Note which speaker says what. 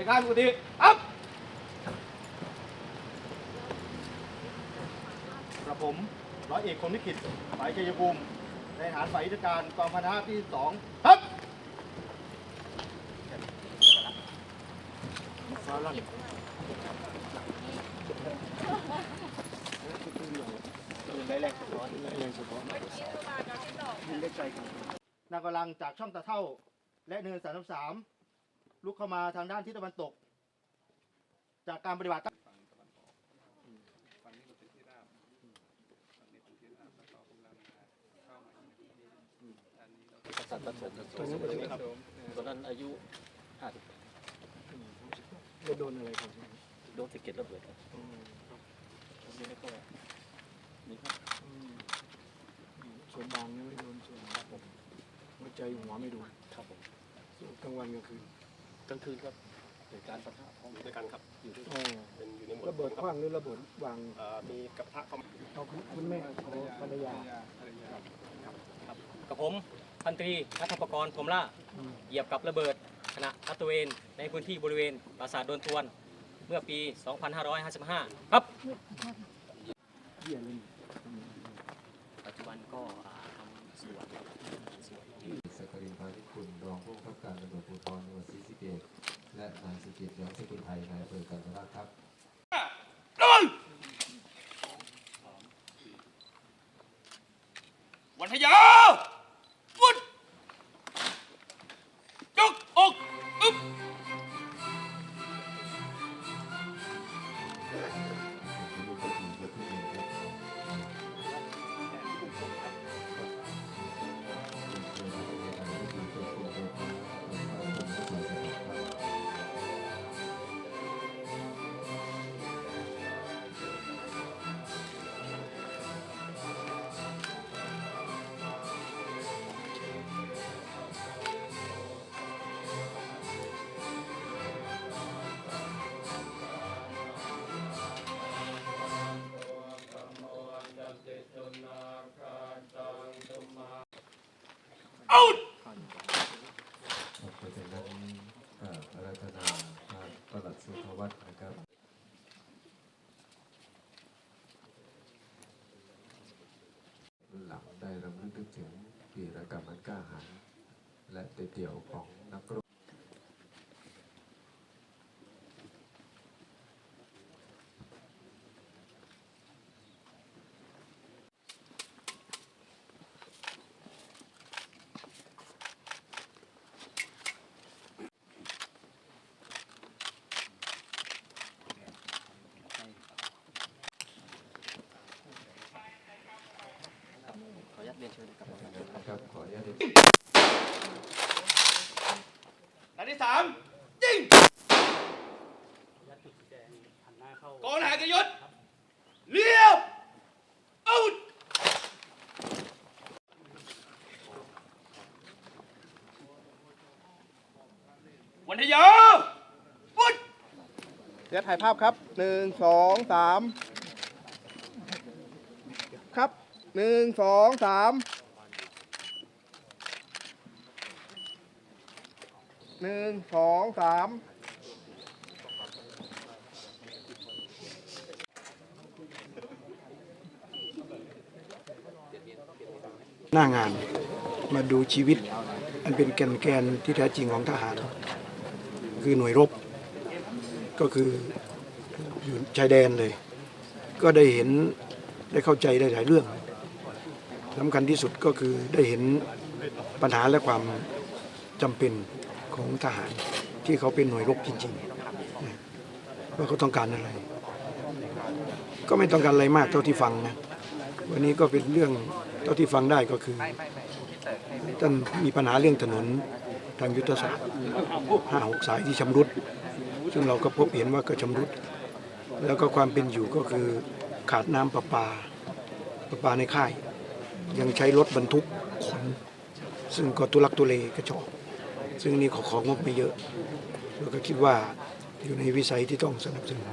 Speaker 1: ในการปกติอัพกระผมร้อยเอกคมนิกิจฝ่ายชัยภูมิในฐานฝ่ายยุทธการกองพันห้าที่สองครับนากำลังจากช่องตะเท่า และเนินสามสาม ลุกเข้ามาทางด้านทิศตะวันตก จากการปฏิบัติ
Speaker 2: สัตว์ผสมตอนนั้นอายุห้าสิบ
Speaker 3: จะโดนอะไรครับ
Speaker 2: โดนสะเก็ดระเบิดครับผมนี่ก็นี่ครับ
Speaker 3: ส่วนบางนี่ไม่โดนส่วนหัวใจหัวไม่โดน
Speaker 2: ครับผม
Speaker 3: ส่วนกลางวันกลางคืน
Speaker 2: กลางคืนครับเหตุการณ์ปะทะพร้อม
Speaker 4: ด้วยกันครับ
Speaker 2: อยู่ด้วย
Speaker 3: อ๋อ
Speaker 4: เป็นอยู่ในหมวด
Speaker 3: ระเบิดขว้างหรือระเบิดวาง
Speaker 4: เอ่อมีกระทะเข้ามา
Speaker 3: เอาคุณคุณแม่เอาภรรยา
Speaker 5: กับผมพันตรีนัทปกรณ์พรหมล่า
Speaker 3: อืม
Speaker 5: เหยียบกับระเบิดขณะลาดตระเวนในพื้นที่บริเวณปราสาทโดนทวน เมื่อปี 2555 ครับ
Speaker 3: เยี่ยเลย
Speaker 5: ปัจจุบันก็อ่าทำสวนครับสวน
Speaker 6: สักกรินพานิคุณรอง ผู้กำกับการตำรวจภูธรจังหวัดศรีสะเกษและนายสุจิตย้อมสกุลไทยนายอำเภอกันทรลักษณ์ครับ
Speaker 1: วันทยาวุดยกอกอึ๊บ
Speaker 6: ลูกกระถิ่นยกขึ้นเองครั เพราะฉะนั้นก็อาราธนาพระประหลัดสุภวัฒน์นะครับ หลังได้รำลึกถึงปีรกรรมอันกล้าหาญและเตเตี่ยวของนักรบ
Speaker 2: ขออนุญาตเรียนเชิญครับ
Speaker 6: นะครับขออนุญาต
Speaker 1: นัดที่สามยิงกองทหารกยศเรียบอาวุธวันทยาวุดเดี๋ยวถ่ายภาพครับหนึ่งสองสามครับหนึ่งสองสาม หนึ่งสองสาม
Speaker 3: หน้างานมาดูชีวิต อันเป็นแก่นแกนที่แท้จริงของทหาร คือหน่วยรบ ก็คืออยู่ชายแดนเลย ก็ได้เห็นได้เข้าใจได้หลายเรื่องสำคัญที่สุดก็คือได้เห็นปัญหาและความจำเป็น ของทหารที่เขาเป็นหน่วยรบจริงๆว่าเขาต้องการอะไร ก็ไม่ต้องการอะไรมากเท่าที่ฟังนะวันนี้ก็เป็นเรื่องเท่าที่ฟังได้ก็คือท่านมีปัญหาเรื่องถนนทางยุทธศาสตร์ห้าหกสายที่ชำรุด ซึ่งเราก็พบเห็นว่าก็ชำรุด แล้วก็ความเป็นอยู่ก็คือขาดน้ำประปาประปาในค่าย ยังใช้รถบรรทุกขน ซึ่งก็ตุลักตุเลกระจอก ซึ่งนี่ขอของงบไม่เยอะ แล้วก็คิดว่าอยู่ในวิสัยที่ต้องสนับสนุน